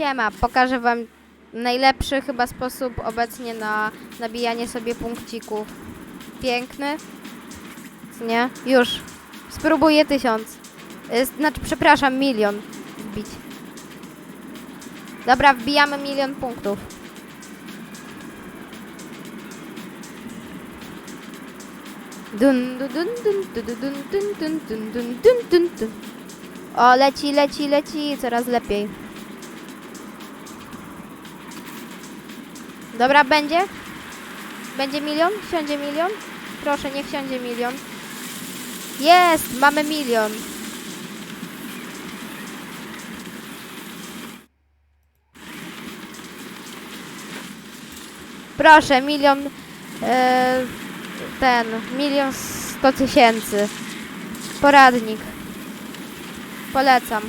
Siema, pokażę wam najlepszy chyba sposób obecnie na nabijanie sobie punkcików. Piękny. Nie? Już. Spróbuję tysiąc. Y, Znaczy, przepraszam, milion wbić. Dobra, wbijamy milion punktów. Dun, dun, dun, dun, dun, dun, dun, dun, dun, dun, dun, dun. O, leci, leci, leci, coraz lepiej. Dobra, będzie? Będzie milion? Wsiądzie milion? Proszę, niech wsiądzie milion. Jest! Mamy milion. Proszę, milion... E, ten, milion sto tysięcy. Poradnik. Polecam.